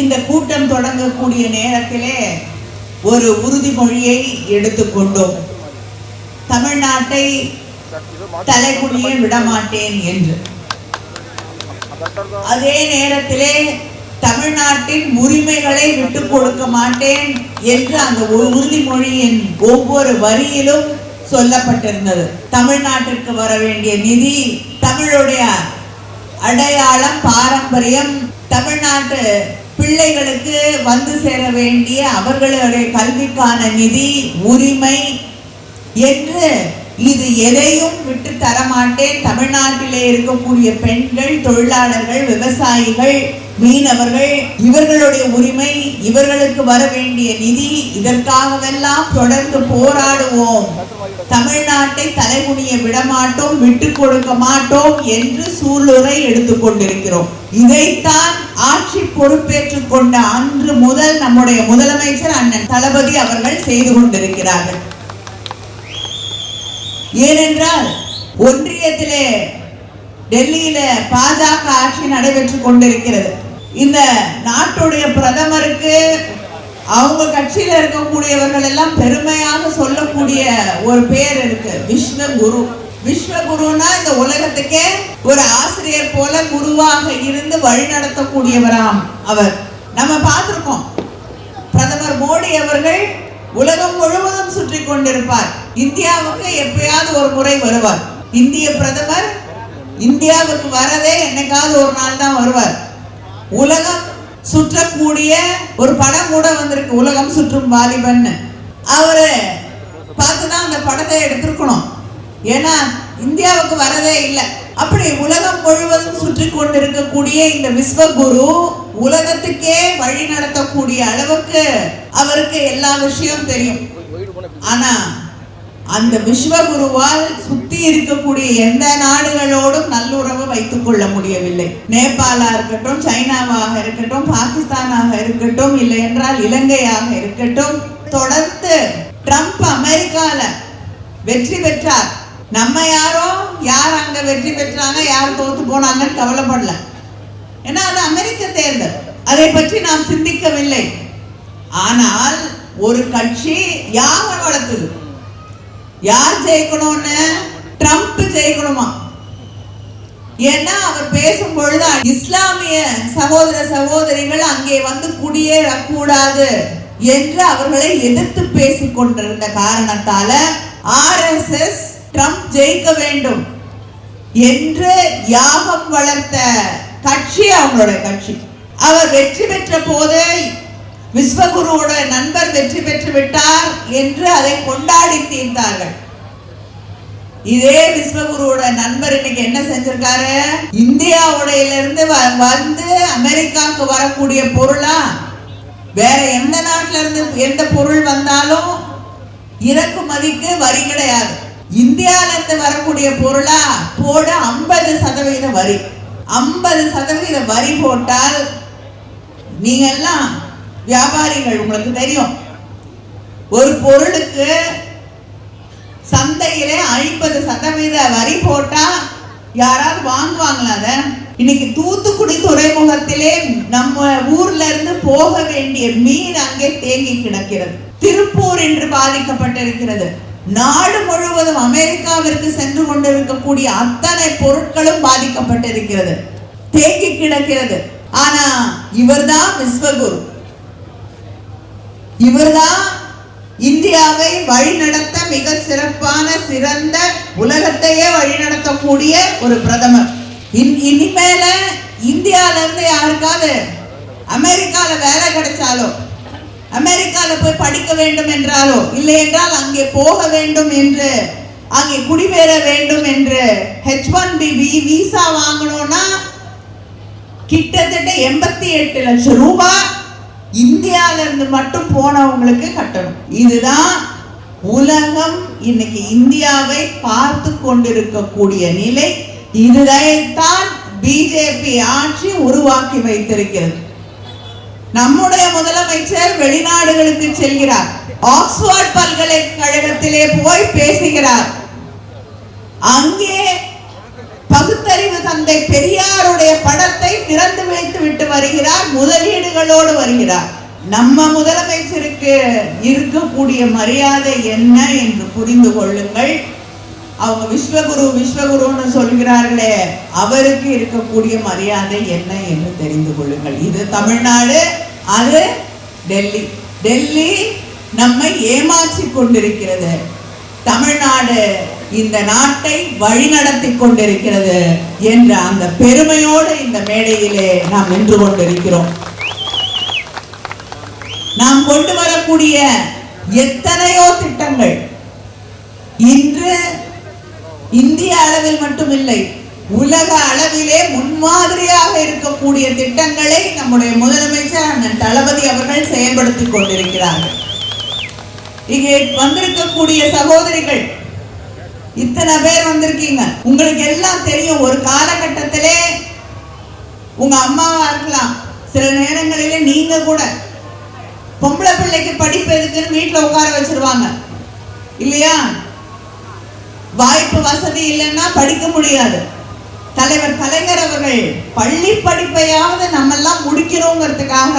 இந்த கூட்டம் தொடங்கக்கூடிய நேரத்திலே ஒரு உறுதிமொழியை எடுத்துக்கொண்டோம். தமிழ்நாட்டை தலைகுனிய விடமாட்டேன் என்று. அதே நேரத்திலே தமிழ்நாட்டின் உரிமைகளை விட்டுக் கொடுக்க மாட்டேன் என்று அந்த உறுதிமொழியின் ஒவ்வொரு வரியிலும் சொல்லப்பட்டிருந்தது. தமிழ்நாட்டிற்கு வர வேண்டிய நிதி தமிழுடைய அடையாளம் பாரம்பரியம் தமிழ்நாட்டு பிள்ளைகளுக்கு வந்து சேர வேண்டிய அவர்களுடைய கல்விக்கான நிதி உரிமை என்று இது எதையும் விட்டு தரமாட்டேன். தமிழ்நாட்டிலே இருக்கக்கூடிய பெண்கள் தொழிலாளர்கள் விவசாயிகள் மீனவர்கள் இவர்களுடைய உரிமை இவர்களுக்கு வர வேண்டிய நிதி இதற்காகவெல்லாம் தொடர்ந்து போராடுவோம். தமிழ்நாட்டை தலைமுடிய விடமாட்டோம் விட்டு கொடுக்க மாட்டோம் என்று சூளுரை எடுத்துக்கொண்டிருக்கிறோம் இதைத்தான் ஆட்சி பொறுப்பேற்றுக் கொண்ட அன்று முதல் நம்முடைய முதலமைச்சர் அண்ணன் தளபதி அவர்கள் செய்து கொண்டிருக்கிறார்கள். ஏனென்றால் ஒன்றியத்திலே டெல்லியில பாஜக ஆட்சி நடைபெற்றுக் கொண்டிருக்கிறது. இந்த நாட்டுடைய பிரதமருக்கு அவங்க கட்சியில இருக்கக்கூடியவர்கள் எல்லாம் பெருமையாக சொல்லக்கூடிய ஒரு பேர் இருக்கு விஸ்வகுரு விஸ்வகுருனா இந்த உலகத்துக்கே ஒரு ஆசிரியர் போல குருவாக இருந்து வழிநடத்தக்கூடியவராம் அவர். நம்ம பார்த்திருக்கோம். பிரதமர் மோடி அவர்கள் உலகம் முழுவதும் சுற்றி கொண்டிருப்பார். இந்தியாவுக்கு எப்பயாவது ஒரு முறை வருவார். இந்திய பிரதமர் இந்தியாவுக்கு வரதே என்னைக்காவது ஒரு நாள் தான் வருவார். உலகம் சுற்றக்கூடிய ஒரு படம் கூட வந்திருக்கு. உலகம் சுற்றும் வாலிபன் அவரு பார்த்துதான் அந்த படத்தை எடுத்திருக்கணும். ஏன்னா இந்தியாவுக்கு வரதே இல்லை. அப்படி உலகம் முழுவதும் சுற்றி கொண்டிருக்கக்கூடிய இந்த விஸ்வகுரு உலகத்துக்கே வழி நடத்தக்கூடிய அளவுக்கு அவருக்கு எல்லா விஷயம் தெரியும். ஆனா அந்த விஸ்வகுருவால் சுத்தி இருக்கக்கூடிய எந்த நாடுகளோடும் நல்லுறவு வைத்துக் கொள்ள முடியவில்லை. நேபாளா இருக்கட்டும் சைனாவாக இருக்கட்டும் பாகிஸ்தானாக இருக்கட்டும் இல்லை என்றால் இலங்கையாக இருக்கட்டும் தொடர்ந்து ட்ரம்ப் அமெரிக்கால வெற்றி பெற்றார். நம்ம யாரோ யார் அங்க வெற்றி பெற்றாங்க யார் தோத்து போனாங்கன்னு கவலைப்படல. ஏன்னா அது அமெரிக்க தேர்தல். அதை பற்றி நாம் சிந்திக்கவில்லை. ஆனால் ஒரு கட்சி யார வளர்த்துது? யார் ஜெயிக்கணும்னு? ட்ரம்ப் ஜெயிக்கணுமா? ஏன்னா அவர் பேசும் பொழுது இஸ்லாமிய சகோதர சகோதரிகள் அங்கே வந்து குடியேறக்கூடாது என்று அவர்களை எதிர்த்து பேசிக் கொண்டிருந்த காரணத்தால ஆர்எஸ்எஸ் ட்ரம்ப் ஜெயிக்க வேண்டும் என்று யாகம் வளர்த்த கட்சி அவங்களுடைய கட்சி. அவர் வெற்றி பெற்ற போது விஸ்வகுருவோட நண்பர் வெற்றி பெற்று விட்டார் என்று அதை கொண்டாடி தீர்த்தார்கள். இதே விஸ்வகுருவோட நண்பர் இன்னைக்கு என்ன செஞ்சிருக்காரு? இந்தியாவுடையில இருந்து வ- வந்து அமெரிக்காவுக்கு வரக்கூடிய பொருளா? வேற எந்த நாட்டில இருந்து எந்த பொருள் வந்தாலும் இறக்குமதிக்கு வரி கிடையாது. இந்தியால இருந்து வரக்கூடிய பொருளா? போட ஐம்பது சதவீத வரி. ஐம்பது சதவீத வரி போட்டால் நீங்க எல்லாம் வியாபாரிகள் உங்களுக்கு தெரியும். ஒரு பொருளுக்கு சந்தையில ஐம்பது சதவீத வரி போட்டா யாராவது வாங்குவாங்களா அத? இன்னைக்கு தூத்துக்குடி துறைமுகத்திலே நம்ம ஊர்ல இருந்து போக வேண்டிய மீன் அங்கே தேங்கி கிடக்கிறது. திருப்பூர் என்று பாதிக்கப்பட்டிருக்கிறது. நாடு முழுவதும் அமெரிக்காவிற்கு சென்று கொண்டிருக்கக்கூடிய அத்தனை பொருட்களும் பாதிக்கப்பட்டிருக்கிறது. தேங்கி கிடக்கிறது. ஆனா இவர்தான் விஸ்வகுரு. இவர்தான் இந்தியாவை வழிநடத்த மிக சிறப்பான சிறந்த உலகத்தையே வழிநடத்தக்கூடிய ஒரு பிரதமர். இன்- இனிமேல இந்தியால இருந்து யாருக்காவது அமெரிக்கால வேலை கிடைச்சாலோ அமெரிக்கால போய் படிக்க வேண்டும் என்றாலோ இல்லை என்றால் அங்கே போக வேண்டும் என்று அங்கே குடிபெற வேண்டும் என்று ஹெச் ஒன் பி விசா வாங்கணும்னா கிட்டத்தட்ட எண்பத்தி எட்டு லட்சம் ரூபாய் இந்தியால இருந்து மட்டும் போனவங்களுக்கு கட்டணும். இதுதான் உலகம் இன்னைக்கு இந்தியாவை பார்த்து கொண்டிருக்கக்கூடிய நிலை. இதுதான் பிஜேபி ஆட்சி உருவாக்கி வைத்திருக்கிறது. நம்முடைய முதலமைச்சர் வெளிநாடுகளுக்கு செல்கிறார். ஆக்ஸ்போர்ட் பல்கலைக்கழகத்திலே போய் பேசுகிறார். பெரியாருடைய படத்தை திறந்து வைத்து விட்டு வருகிறார் முதலீடுகளோடு வருகிறார். நம்ம முதலமைச்சருக்கு இருக்கக்கூடிய மரியாதை என்ன என்று புரிந்து கொள்ளுங்கள். அவங்க விஸ்வகுரு விஸ்வகுருன்னு சொல்கிறார்களே அவருக்கு இருக்கக்கூடிய மரியாதை என்ன என்று தெரிந்து கொள்ளுங்கள். இது தமிழ்நாடு அது டெல்லி. டெல்லி நம்மை ஏமாற்றி கொண்டிருக்கிறது. தமிழ்நாடு இந்த நாட்டை வழிநடத்தி கொண்டிருக்கிறது என்ற அந்த பெருமையோடு இந்த மேடையிலே நாம் நின்று கொண்டிருக்கிறோம். நாம் கொண்டு வரக்கூடிய எத்தனையோ திட்டங்கள். இன்று இந்திய அளவில் மட்டுமில்லை உலக அளவிலே முன்மாதிரியாக இருக்கக்கூடிய திட்டங்களை நம்முடைய முதலமைச்சர் அண்ணன் தளபதி அவர்கள் செயல்படுத்திக் கொண்டிருக்கிறார்கள். இங்கே வந்திருக்கக்கூடிய சகோதரிகள் இத்தனை பேர் வந்திருக்கீங்க. உங்களுக்கு எல்லாம் தெரியும் ஒரு காலகட்டத்திலே உங்க அம்மாவா இருக்கலாம். சில நேரங்களிலே நீங்க கூட. பொம்பளை பிள்ளைக்கு படிப்பு எதுக்குன்னு வீட்டில் உட்கார வச்சிருவாங்க. இல்லையா? வாய்ப்பு வசதி இல்லைன்னா படிக்க முடியாது. தலைவர் கலைஞர் அவர்கள் பள்ளி படிப்பையாவது நம்ம எல்லாம் முடிக்கிறோங்கிறதுக்காக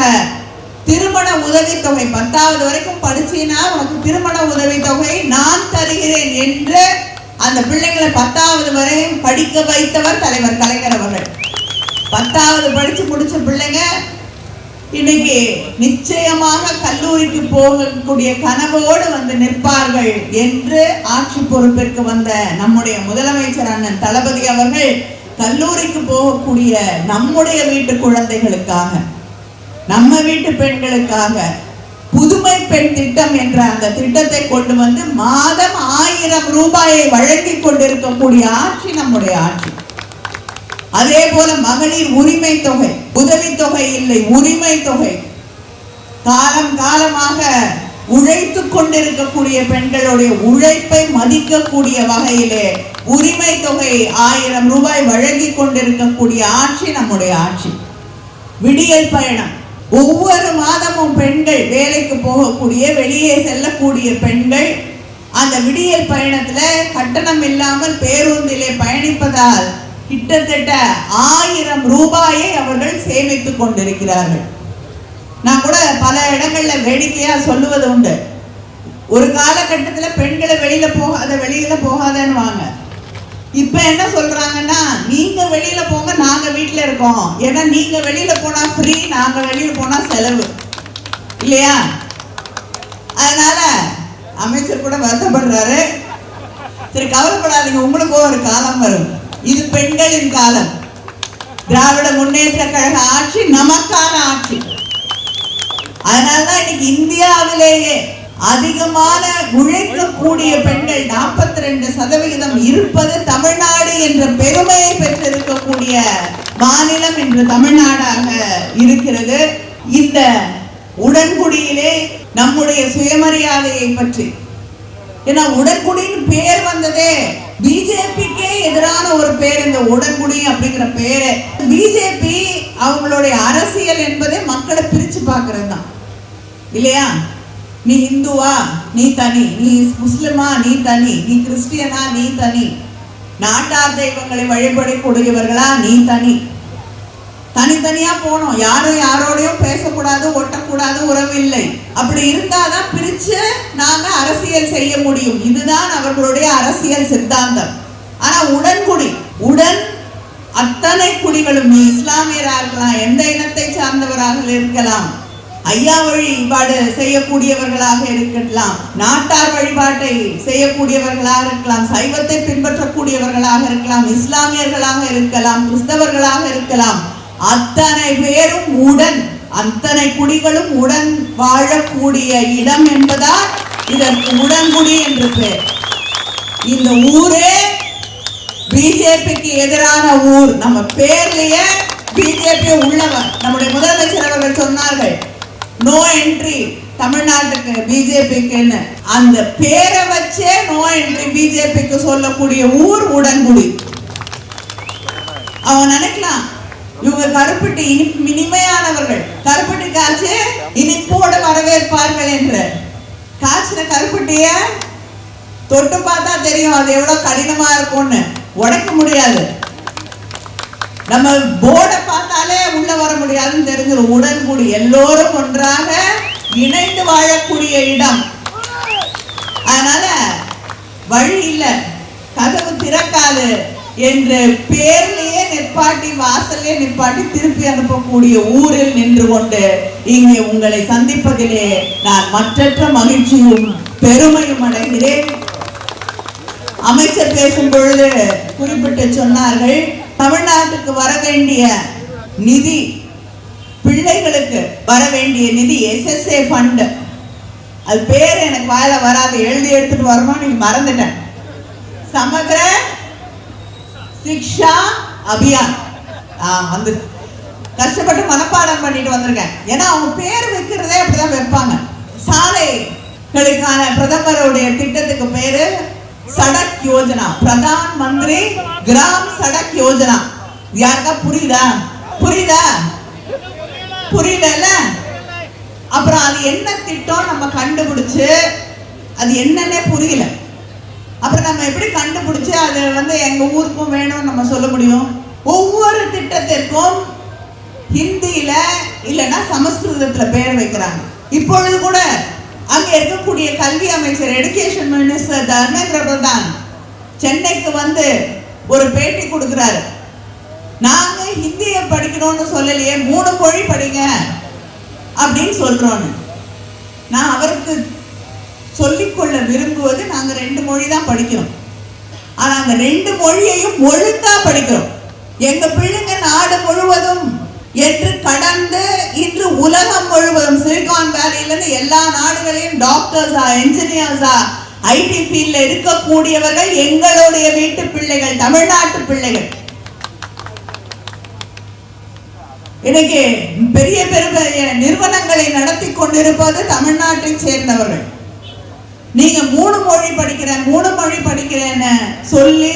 திருமண உதவித்தொகை பத்தாவது வரைக்கும் படிச்சீன்னா உனக்கு திருமண உதவித்தொகை நான் தருகிறேன் என்று அந்த பிள்ளைங்களை பத்தாவது வரையும் படிக்க வைத்தவர் தலைவர் கலைஞர் அவர்கள். பத்தாவது படிச்சு முடிச்ச பிள்ளைங்க இன்னைக்கு நிச்சயமாக கல்லூரிக்கு போகக்கூடிய கனவோடு வந்து நிற்பார்கள் என்று ஆட்சி பொறுப்பிற்கு வந்த நம்முடைய முதலமைச்சர் அண்ணன் தளபதி அவர்கள் கல்லூரிக்கு போகக்கூடிய நம்முடைய வீட்டு குழந்தைகளுக்காக நம்ம வீட்டு பெண்களுக்காக புதுமை பெண் திட்டம் என்ற அந்த திட்டத்தை கொண்டு வந்து மாதம் ஆயிரம் ரூபாயை வழங்கி கொண்டிருக்கக்கூடிய ஆட்சி நம்முடைய ஆட்சி. அதே போல மகளிர் உரிமை தொகை உதவி தொகை இல்லை உரிமை தொகை. காலம் காலமாக உழைத்து கொண்டிருக்கக்கூடிய பெண்களுடைய உழைப்பை மதிக்கக்கூடிய வகையிலே உரிமை தொகை ஆயிரம் ரூபாய் வழங்கி கொண்டிருக்கக்கூடிய ஆட்சி நம்முடைய ஆட்சி. விடியல் பயணம். ஒவ்வொரு மாதமும் பெண்கள் வேலைக்கு போகக்கூடிய வெளியே செல்லக்கூடிய பெண்கள் அந்த விடியல் பயணத்தில் கட்டணம் இல்லாமல் பேருந்திலே பயணிப்பதால் கிட்டத்தட்ட ஆயிரம் ரூபாயை அவர்கள் சேமித்து கொண்டிருக்கிறார்கள். நான் கூட பல இடங்கள்ல வேடிக்கையா சொல்லுவது உண்டு. ஒரு காலகட்டத்தில் பெண்களை வெளியில போகாத வெளியில போகாதன்னு வாங்க இப்ப என்ன சொல்றாங்கன்னா நீங்க வெளியில போங்க நாங்க வீட்டில் இருக்கோம். ஏன்னா நீங்க வெளியில போனா ஃப்ரீ நாங்க வெளியில போனா செலவு. இல்லையா? அதனால அமைச்சர் கூட வருத்தப்படுறாரு. சரி கவலைப்படாதீங்க உங்களுக்கும் ஒரு காலம் வரும். இது பெண்களின் காலம். திராவிட முன்னேற்ற கழக ஆட்சி நமக்கான ஆட்சி. அதனாலதான் இன்னைக்கு இந்தியாவிலேயே அதிகமான உழைக்கக்கூடிய பெண்கள் நாற்பத்தி ரெண்டு சதவிகிதம் இருப்பது தமிழ்நாடு என்ற பெருமையை பெற்றிருக்கக்கூடிய மாநிலம் இன்று தமிழ்நாடாக இருக்கிறது. இந்த உடன்குடியிலே நம்முடைய சுயமரியாதையை பற்றி. ஏன்னா உடன்குடின்னு பேர் வந்ததே பிஜேபிக்கே எதிரான ஒரு பேர் இந்த உடன்குடி அப்படிங்கிற பேரு. பிஜேபி அவங்களுடைய அரசியல் என்பதே மக்களை பிரிச்சு பார்க்கறது தான் இல்லையா? நீ இந்துவா நீ தனி. நீ முஸ்லிமா நீ தனி. நீ கிறிஸ்டியனா நீ தனி. நாட்டார் தெய்வங்களை வழிபடக்கூடியவர்களா நீ தனி. தனித்தனியா போனோம் யாரும் யாரோடையும் பேசக்கூடாது ஒட்டக்கூடாது உறவில்லை அப்படி இருந்தாதான் பிரிச்சு நாங்க அரசியல் செய்ய முடியும். இதுதான் அவர்களுடைய அரசியல் சித்தாந்தம். ஆனா உடன்குடி உடன் அத்தனை குடிகளும் நீ இஸ்லாமியராக இருக்கலாம் எந்த இனத்தை சார்ந்தவராக இருக்கலாம். ஐயா வழிபாடு செய்யக்கூடியவர்களாக இருக்கலாம். நாட்டார் வழிபாட்டை செய்யக்கூடியவர்களாக இருக்கலாம். சைவத்தை பின்பற்றக்கூடியவர்களாக இருக்கலாம். இஸ்லாமியர்களாக இருக்கலாம். கிறிஸ்தவர்களாக இருக்கலாம். அத்தனை பேரும் உடன் அத்தனை குடிகளும் உடன் வாழக்கூடிய இடம் என்பதால் இதற்கு உடன்குடி என்று பேர். இந்த ஊரே பிஜேபிக்கு எதிரான ஊர். நம்ம பேர்லயே பிஜேபி உள்ளவர். நம்முடைய முதலமைச்சர் அவர்கள் சொன்னார்கள் நோ என்ட்ரி தமிழ்நாட்டுக்கு பிஜேபிக்குன்னு அந்த பேரை வச்சே நோ என்ட்ரி பிஜேபிக்கு சொல்லக்கூடிய ஊர் உடன்குடி. அவன் நினைக்கலாம் இவங்க கருப்பட்டி இனிப்பு இனிமையானவர்கள். கருப்பட்டி காய்ச்சி இனிப்போடு வரவேற்பார்கள் என்று. காய்ச்சின கருப்பட்டிய தொட்டு பார்த்தா தெரியும் அது எவ்வளவு கடினமா இருக்கும்னு. உடைக்க முடியாது. நம்ம போர்டை பார்த்தாலே உள்ள வர முடியாதுன்னு தெரிஞ்சிடும் உடன்கூடி எல்லோரும் ஒன்றாக இணைந்து வாழக்கூடிய இடம். அதனால வழி இல்ல. கதவு திறக்காது என்று பேர்லயே நிற்பாட்டி வாசல்லே நிற்பாட்டி திருப்பி அனுப்பக்கூடிய ஊரில் நின்று கொண்டு இங்கே உங்களை சந்திப்பதிலே நான் மற்றற்ற மகிழ்ச்சியும் பெருமையும் அடைகிறேன். அமைச்சர் பேசும் பொழுது குறிப்பிட்டு சொன்னார்கள் தமிழ்நாட்டுக்கு வர வேண்டிய நிதி பிள்ளைகளுக்கு வர வேண்டிய நிதி எஸ்எஸ்ஏ ஃபண்டு அது பேர் எனக்கு வாயில வராது. எழுதி எடுத்துட்டு வரணும்? நீங்க மறந்துட்டேன் சமகிர சிக்ஷா அபியான். ஆ வந்து கஷ்டப்பட்டு மனப்பாடம் பண்ணிட்டு வந்திருக்கேன். ஏன்னா அவங்க பேர் வைக்கிறதே அப்படிதான் வைப்பாங்க. சாலைகளுக்கான பிரதமருடைய திட்டத்துக்கு பேரு சடக் யோஜனா. பிரதான் மந்திரி கிராம் சடக் யோஜனா. யாருக்கா புரியுதா? புரியுதா? புரியல அப்புறம் அது என்ன திட்டம் நம்ம கண்டுபிடிச்சு அது என்னன்னே புரியல. அப்புறம் நம்ம எப்படி கண்டுபிடிச்சு அது வந்து எங்க ஊருக்கும் வேணும்னு நம்ம சொல்ல முடியும்? ஒவ்வொரு திட்டத்திற்கும் ஹிந்தியில இல்லைன்னா சமஸ்கிருதத்துல பெயர் வைக்கிறாங்க. இப்பொழுது கூட அங்க இருக்கக்கூடிய கல்வி அமைச்சர் எடுகேஷன் மினிஸ்டர் தர்மேந்திர பிரதான் சென்னைக்கு வந்து ஒரு பேட்டி கொடுக்கிறாரு. நாங்க ஹிந்தியை படிக்கணும்னு சொல்லலையே மூணு மொழி படிங்க அப்படின்னு சொல்றோன்னு. நான் அவருக்கு சொல்லிக்கொள்ள விரும்புவது நாங்க ரெண்டு மொழி தான் படிக்கிறோம். ஆனா அந்த ரெண்டு மொழியையும் ஒழுங்கா படிக்கிறோம். எங்க பிள்ளைங்க நாடு முழுவதும் என்று கடந்து இன்று உலகம் முழுவதும் சிலிகான் வேலியிலிருந்து எல்லா நாடுகளையும் டாக்டர்ஸா என்ஜினியர்ஸா ஐடி ஃபீல்டில் இருக்கக்கூடியவர்கள் எங்களுடைய வீட்டு பிள்ளைகள் தமிழ்நாட்டு பிள்ளைகள். இன்னைக்கு பெரிய பெரிய நிறுவனங்களை நடத்தி கொண்டிருப்பது தமிழ்நாட்டை சேர்ந்தவர்கள். நீங்க மூணு மொழி படிக்கிறேன் மூணு மொழி படிக்கிறேன்னு சொல்லி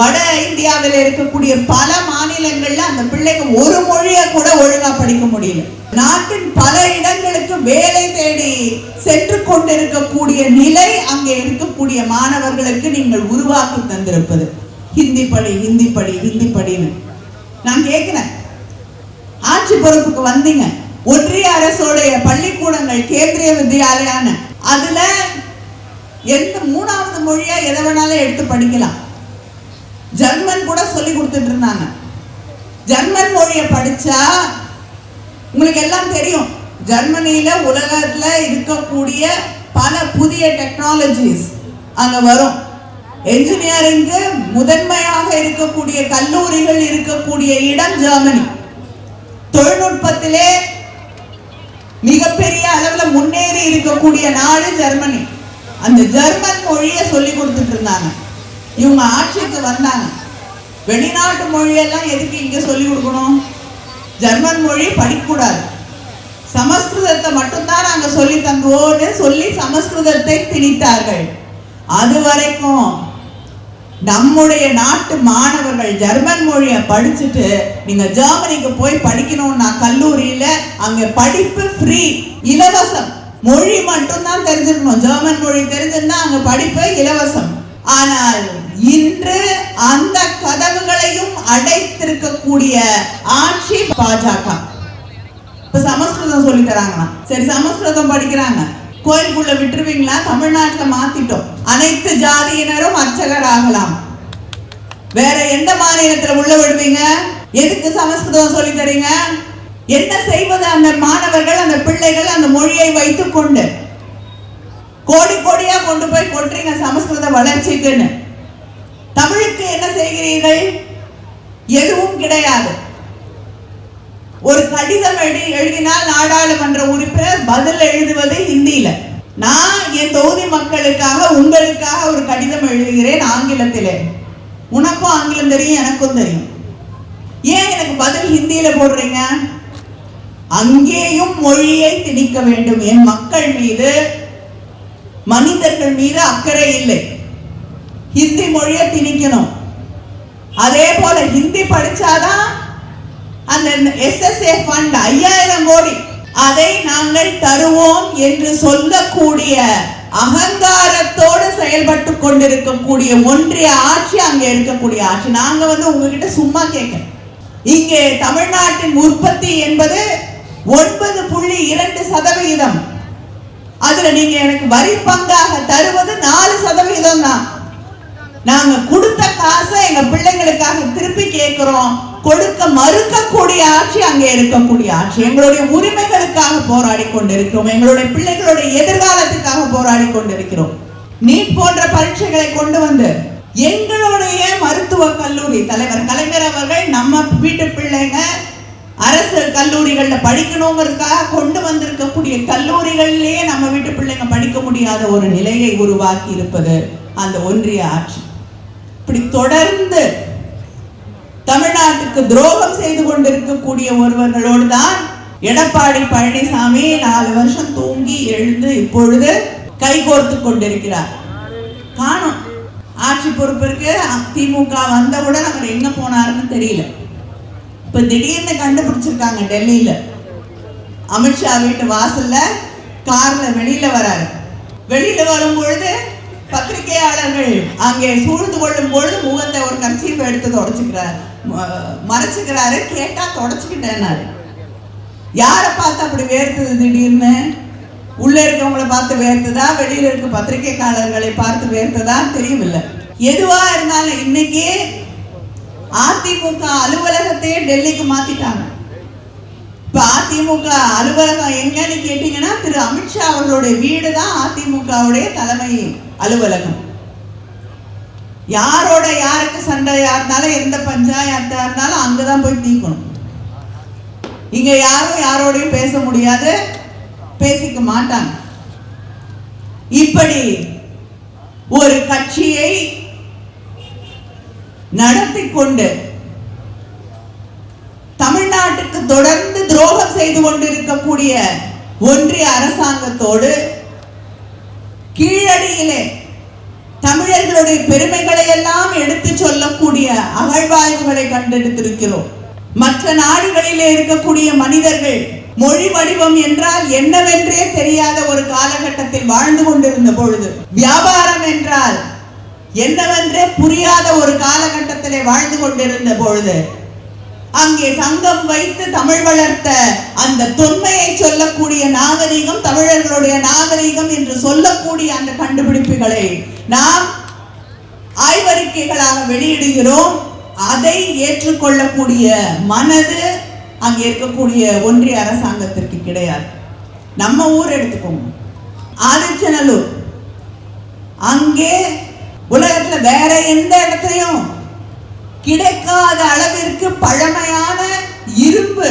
வட இந்தியாவில் இருக்கக்கூடிய பல மாநிலங்கள்ல அந்த பிள்ளைங்க ஒரு மொழியை கூட ஒழுங்கா படிக்க முடியல. நாட்டின் பல இடங்களுக்கு வேலை தேடி சென்று கொண்டிருக்கக்கூடிய நிலை அங்கே இருக்கக்கூடிய மாணவர்களுக்கு நீங்கள் உருவாக்கி தந்திருப்பது. ஹிந்தி படி ஹிந்தி படி ஹிந்தி படின்னு. நான் கேட்கிறேன். ஆட்சி பொறுப்புக்கு வந்தீங்க. ஒன்றிய அரசோடைய பள்ளிக்கூடங்கள் கேந்திரிய வித்யாலயான அதுல எந்த மூணாவது மொழியா எதை வேணாலும் எடுத்து படிக்கலாம். ஜெர்மன் கூட சொல்லி கொடுத்துட்டு இருந்தாங்க. ஜெர்மன் மொழியை படிச்சா உங்களுக்கு எல்லாம் தெரியும். ஜெர்மனியில உலகத்துல இருக்கக்கூடிய பல புதிய டெக்னாலஜிஸ் அங்க வரும். என்ஜினியரிங்கு முதன்மையாக இருக்கக்கூடிய கல்லூரிகள் இருக்கக்கூடிய இடம் ஜெர்மனி. தொழில்நுட்பத்திலே மிகப்பெரிய அளவுல முன்னேறி இருக்கக்கூடிய நாடு ஜெர்மனி. அந்த ஜெர்மன் மொழியை சொல்லி கொடுத்துட்டு இருந்தாங்க. இவங்க ஆட்சிக்கு வந்தாங்க. வெளிநாட்டு மொழியெல்லாம் எதுக்கு இங்க சொல்லி கொடுக்கணும்? ஜெர்மன் மொழி படிக்கக்கூடாது. சமஸ்கிருதத்தை மட்டும்தான் நாங்கள் சொல்லி தங்குவோம்னு சொல்லி சமஸ்கிருதத்தை திணித்தார்கள். அது வரைக்கும் நம்முடைய நாட்டு மாணவர்கள் ஜெர்மன் மொழியை படிச்சுட்டு நீங்க ஜெர்மனிக்கு போய் படிக்கணும்னா கல்லூரியில அங்க படிப்பு ஃப்ரீ இலவசம். மொழி மட்டும்தான் தெரிஞ்சிருக்கணும். ஜெர்மன் மொழி தெரிஞ்சிருந்தா அங்க படிப்பு இலவசம். ஆனால் இன்று அந்த கதவுகளையும் அடைத்திருக்கக்கூடிய ஆட்சி பாஜக. இப்ப சமஸ்கிருதம் சொல்லி தராங்களாம். சரி சமஸ்கிருதம் படிக்கிறாங்க. கோயிலுக்குள்ள விட்டுருவீங்களா? தமிழ்நாட்டில் மாத்திட்டோம். அனைத்து ஜாதியினரும் அர்ச்சகர் ஆகலாம் வேற எந்த மாநிலத்துல உள்ள விடுவீங்க? எதுக்கு சமஸ்கிருதம் சொல்லி தரீங்க? என்ன செய்வது அந்த மாணவர்கள் அந்த பிள்ளைகள் அந்த மொழியை வைத்துக் கொண்டு? கோடி கோடியா கொண்டு போய் கொட்டுறீங்க சமஸ்கிருத வளர்ச்சிக்குன்னு. தமிழுக்கு என்ன செய்கிறீர்கள்? எதுவும் கிடையாது. ஒரு கடிதம் எழுதி எழுதினால் நாடாளுமன்ற உறுப்பினர் பதில் எழுதுவது ஹிந்தியில. நான் என் தொகுதி மக்களுக்காக உங்களுக்காக ஒரு கடிதம் எழுதுகிறேன் ஆங்கிலத்திலே. உனக்கும் ஆங்கிலம் தெரியும் எனக்கும் தெரியும். ஏன் எனக்கு பதில் ஹிந்தியில போடுறீங்க? அங்கேயும் மொழியை திணிக்க வேண்டும். என் மக்கள் மீது மனிதர்கள் மீது அக்கறை இல்லை. ஹிந்தி மொழியை திணிக்கணும். அதே போல ஹிந்தி படிச்சாதான் அந்த எஸ்எஸ்ஏ ஃபண்ட் ஐயாயிரம் கோடி. அதை நாங்கள் தருவோம் என்று சொல்லக்கூடிய அகங்காரத்தோடு செயல்பட்டு கொண்டிருக்கக்கூடிய ஒன்றிய ஆட்சி அங்கே இருக்கக்கூடிய ஆட்சி. நாங்க வந்து உங்ககிட்ட சும்மா கேட்கிறோம் இங்கே தமிழ்நாட்டின் உற்பத்தி என்பது ஒன்பது புள்ளி இரண்டு சதவிகிதம். அதுல நீங்க எனக்கு வரி பங்காக தருவது நாலு சதவிகிதம் தான். நாங்க கொடுத்த காசை எங்க பிள்ளைங்களுக்காக திருப்பி கேட்கிறோம். கொடுக்க மறுக்கக்கூடிய ஆட்சி அங்கே இருக்கக்கூடிய ஆட்சி. எங்களுடைய உரிமைகளுக்காக போராடி கொண்டிருக்கிறோம். எங்களுடைய பிள்ளைகளுடைய எதிர்காலத்துக்காக போராடி கொண்டிருக்கிறோம். நீட் போன்ற பரீட்சைகளை கொண்டு வந்து எங்களுடைய மருத்துவ கல்லூரி தலைவர் கலைஞர் அவர்கள் நம்ம வீட்டு பிள்ளைங்க அரசு கல்லூரிகளில் படிக்கணுங்கிறதுக்காக கொண்டு வந்திருக்கக்கூடிய கல்லூரிகள்லேயே நம்ம வீட்டு பிள்ளைங்க படிக்க முடியாத ஒரு நிலையை உருவாக்கி இருப்பது அந்த ஒன்றிய ஆட்சி. இப்படி தொடர்ந்து தமிழ்நாட்டுக்கு துரோகம் செய்து கொண்டிருக்கக்கூடிய ஒருவர்களோடு தான் எடப்பாடி பழனிசாமி நாலு வருஷம் தூங்கி எழுந்து இப்பொழுது கைகோர்த்து கொண்டிருக்கிறார். காணும். ஆட்சி பொறுப்பிற்கு திமுக வந்தவுடன் அவர் எங்க போனாருன்னு தெரியல. இப்ப திடீர்னு கண்டுபிடிச்சிருக்காங்க டெல்லியில. அமித்ஷா வீட்டு வாசல்ல கார்ல வெளியில வராரு. வெளியில வரும் பொழுது பத்திரிகையாளர்கள் அங்கே சூழ்ந்து கொள்ளும் பொழுது முகத்தை ஒரு கர்ச்சீஃப் எடுத்து தொடச்சுக்கிறார். ம- மறைச்சுக்கிறாரு. கேட்டா தொடச்சுக்கிட்டேன்னாரு. யாரை பார்த்து அப்படி வேர்த்தது திடீர்னு? உள்ள இருக்கவங்கள பார்த்து வேர்த்ததா? வெளியில இருக்க பத்திரிகைக்காரர்களை பார்த்து வேர்த்ததா? தெரியவில்லை. எதுவா இருந்தாலும் இன்னைக்கு அதிமுக அலுவலகத்தையே டெல்லிக்கு மாத்திட்டாங்க. இப்ப அதிமுக அலுவலகம் எங்கன்னு கேட்டீங்கன்னா திரு அமித்ஷா அவர்களுடைய வீடு தான் அதிமுகவுடைய தலைமை அலுவலகம். யாரோட யாருக்கு சண்டையா இருந்தாலும் எந்த பஞ்சாயத்தா இருந்தாலும் அங்கதான் போய் தீக்கணும் இங்க யாரும் யாரோடையும் பேச முடியாது பேசிக்க மாட்டாங்க. இப்படி ஒரு கட்சியை நடத்தி கொண்டு தமிழ்நாட்டுக்கு தொடர்ந்து துரோகம் செய்து கொண்டிருக்கக்கூடிய ஒன்றிய அரசாங்கத்தோடு கீழடியிலே தமிழர்களுடைய பெருமைகளை எல்லாம் எடுத்து சொல்லக்கூடிய அகழ்வாய்வுகளை கண்டெடுத்திருக்கிறோம். மற்ற நாடுகளிலே இருக்கக்கூடிய மனிதர்கள் மொழி வடிவம் என்றால் என்னவென்றே தெரியாத ஒரு காலகட்டத்தில் வாழ்ந்து கொண்டிருந்த பொழுது வியாபாரம் என்றால் என்னவென்றே புரியாத ஒரு காலகட்டத்திலே வாழ்ந்து கொண்டிருந்த பொழுது அங்கே சங்கம் வைத்து தமிழ் வளர்த்த அந்த தொன்மையை சொல்லக்கூடிய நாகரீகம் தமிழர்களுடைய நாகரீகம் என்று சொல்லக்கூடிய அந்த கண்டுபிடிப்புகளை நாம் ஆய்வறிக்கைகளாக வெளியிடுகிறோம். அதை ஏற்றுக்கொள்ளக்கூடிய மனது அங்கே இருக்கக்கூடிய ஒன்றிய அரசாங்கத்திற்கு கிடையாது. நம்ம ஊர் எடுத்துக்கோங்க. ஆதிச்சநல்லூர். அங்கே உலகத்தில் வேற எந்த இடத்துலையும் கிடைக்காத அளவிற்கு பழமையான இரும்பு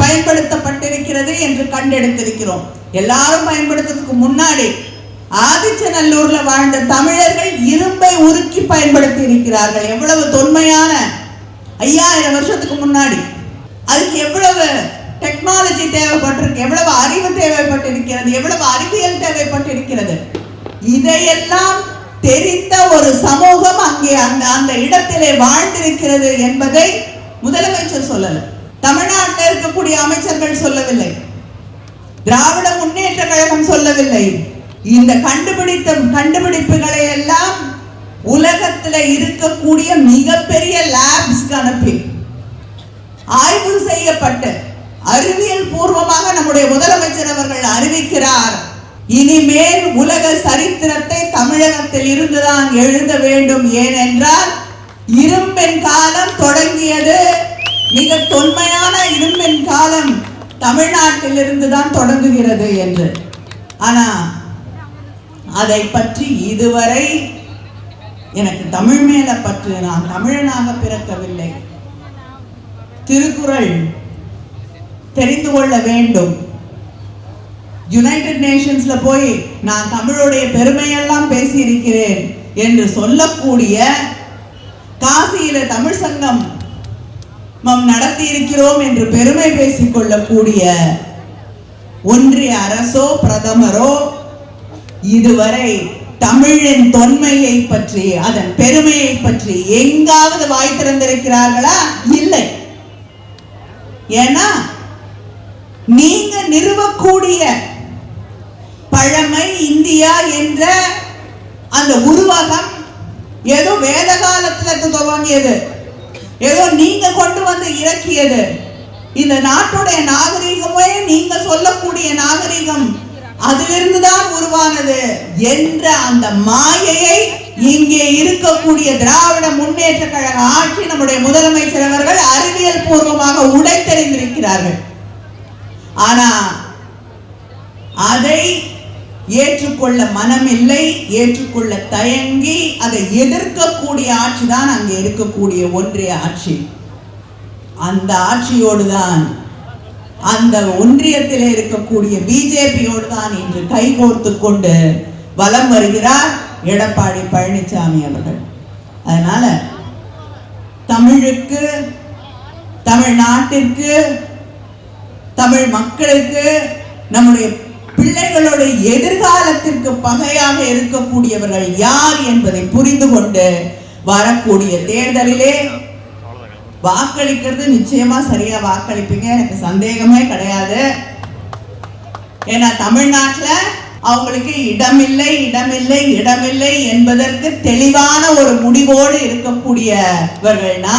பயன்படுத்தப்பட்டிருக்கிறது என்று கண்டெடுத்திருக்கிறோம். எல்லாரும் பயன்படுத்துறதுக்கு முன்னாடி ஆதிச்சநல்லூர்ல வாழ்ந்த தமிழர்கள் இரும்பை உருக்கி பயன்படுத்தி இருக்கிறார்கள் எவ்வளவு தொன்மையான ஐயாயிரம் வருஷத்துக்கு முன்னாடி. அதுக்கு எவ்வளவு டெக்னாலஜி தேவைப்பட்டிருக்கு எவ்வளவு அறிவு தேவைப்பட்டிருக்கிறது எவ்வளவு அறிவியல் தேவைப்பட்டிருக்கிறது. இதையெல்லாம் தெரிந்த ஒரு சமூகம் அங்கே அந்த அந்த இடத்திலே வாழ்ந்திருக்கிறது என்பதை முதலமைச்சர் சொல்லல. தமிழ்நாட்டில் இருக்கக்கூடிய அமைச்சர்கள் சொல்லவில்லை. திராவிட முன்னேற்ற கழகம் சொல்லவில்லை. இந்த கண்டுபிடித்த கண்டுபிடிப்புகளை எல்லாம் உலகத்துல இருக்கக்கூடிய மிகப்பெரிய லேப்ஸ்க்கு அனுப்பி ஆய்வு செய்யப்பட்டு அறிவியல் பூர்வமாக நம்முடைய முதலமைச்சர் அவர்கள் அறிவிக்கிறார். இனிமேல் உலக சரித்திரத்தை தமிழகத்தில் இருந்துதான் எழுத வேண்டும். ஏனென்றால் இரும்பின் காலம் தொடங்கியது. மிக தொன்மையான இரும்பின் காலம் தமிழ்நாட்டில் இருந்துதான் தொடங்குகிறது என்று. ஆனா அதை பற்றி இதுவரை எனக்கு தமிழ் மேல பற்று நான் தமிழனாக பிறக்கவில்லை. திருக்குறள் தெரிந்து கொள்ள வேண்டும். யுனைடெட் நேஷன்ஸ்ல போய் நான் தமிழுடைய பெருமையெல்லாம் பேசியிருக்கிறேன் என்று சொல்லக்கூடிய காசியில தமிழ் சங்கம் மம் நடத்தி இருக்கிறோம் என்று பெருமை பேசிக் கொள்ளக்கூடிய ஒன்றிய அரசோ பிரதமரோ இதுவரை தமிழின் தொன்மையை பற்றி அதன் பெருமையை பற்றி எங்காவது வாய் திறந்திருக்கிறார்களா? இல்லை. ஏன்னா நீங்க நிறுவக்கூடிய பழமை இந்தியா என்ற அந்த உருவகம் ஏதோ வேத காலத்துல துவங்கியது. ஏதோ நீங்க கொண்டு வந்து இறக்கியது. இந்த நாட்டுடைய நாகரிகமே நீங்க சொல்லக்கூடிய நாகரிகம் அதிலிருந்து தான் உருவானது என்ற அந்த மாயையை இங்கே இருக்கக்கூடிய திராவிட முன்னேற்ற கழக ஆட்சி நம்முடைய முதலமைச்சர் அவர்கள் அறிவியல் பூர்வமாக உடைத்தெறிந்திருக்கிறார்கள். ஆனா அதை ஏற்றுக்கொள்ள மனமில்லை ஏற்றுக்கொள்ள தயங்கி அதை எதிர்க்கக்கூடிய ஆட்சி தான் அங்கே இருக்கக்கூடிய ஒன்றிய ஆட்சி. அந்த ஆட்சியோடு தான் அந்த ஒன்றியத்தில் இருக்கக்கூடிய பிஜேபியோடு தான் இன்று கைகோர்த்து கொண்டு வலம் வருகிறார் எடப்பாடி பழனிசாமி அவர்கள். அதனால தமிழுக்கு தமிழ்நாட்டிற்கு தமிழ் மக்களுக்கு நம்முடைய பிள்ளைகளுடைய எதிர்காலத்திற்கு பகையாக இருக்கக்கூடியவர்கள் யார் என்பதை புரிந்து கொண்டு வரக்கூடிய தேர்தலிலே வாக்களிக்கிறது. நிச்சயமா சரியா வாக்களிப்பீங்க. எனக்கு சந்தேகமே கிடையாது. ஏன்னா தமிழ்நாட்டில் அவங்களுக்கு இடமில்லை இடமில்லை இடமில்லை என்பதற்கு தெளிவான ஒரு முடிவோடு இருக்கக்கூடியவர்கள்னா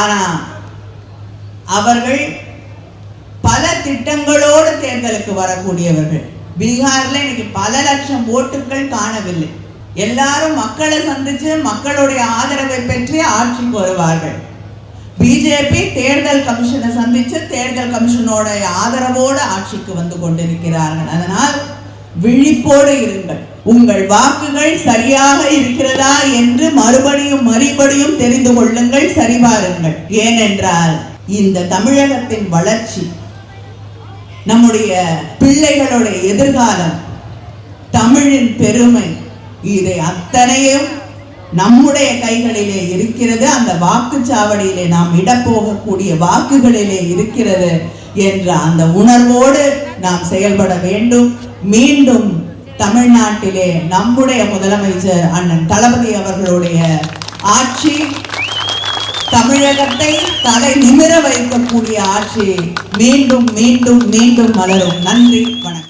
ஆனா அவர்கள் திட்டங்களோடு தேர்தலுக்கு வரக்கூடியவர்கள். பீகார்ல இன்னைக்கு பல லட்சம் ஓட்டுகள் காணவில்லை. எல்லாரும் மக்களை சந்திச்சு மக்களுடைய ஆதரவை பெற்று ஆட்சிக்கு வருவார்கள் பிஜேபி தேர்தல் கமிஷனை சந்திச்சு தேர்தல் கமிஷனோட ஆதரவோடு ஆட்சிக்கு வந்து கொண்டிருக்கிறார்கள். அதனால் விழிப்போடு இருங்கள். உங்கள் வாக்குகள் சரியாக இருக்கிறதா என்று மறுபடியும் மறுபடியும் தெரிந்து கொள்ளுங்கள் சரிபாருங்கள். ஏனென்றால் இந்த தமிழகத்தின் வளர்ச்சி நம்முடைய பிள்ளைகளுடைய எதிர்காலம் தமிழின் பெருமை இதை அத்தனையும் நம்முடைய கைகளிலே இருக்கிறது. அந்த வாக்குச்சாவடியிலே நாம் இடப்போகக்கூடிய வாக்குகளிலே இருக்கிறது என்ற அந்த உணர்வோடு நாம் செயல்பட வேண்டும். மீண்டும் தமிழ்நாட்டிலே நம்முடைய முதலமைச்சர் அண்ணன் தளபதி அவர்களுடைய ஆட்சி தமிழகத்தை தலை நிமிர வைக்கக்கூடிய ஆட்சி மீண்டும் மீண்டும் மீண்டும் மலரும். நன்றி வணக்கம்.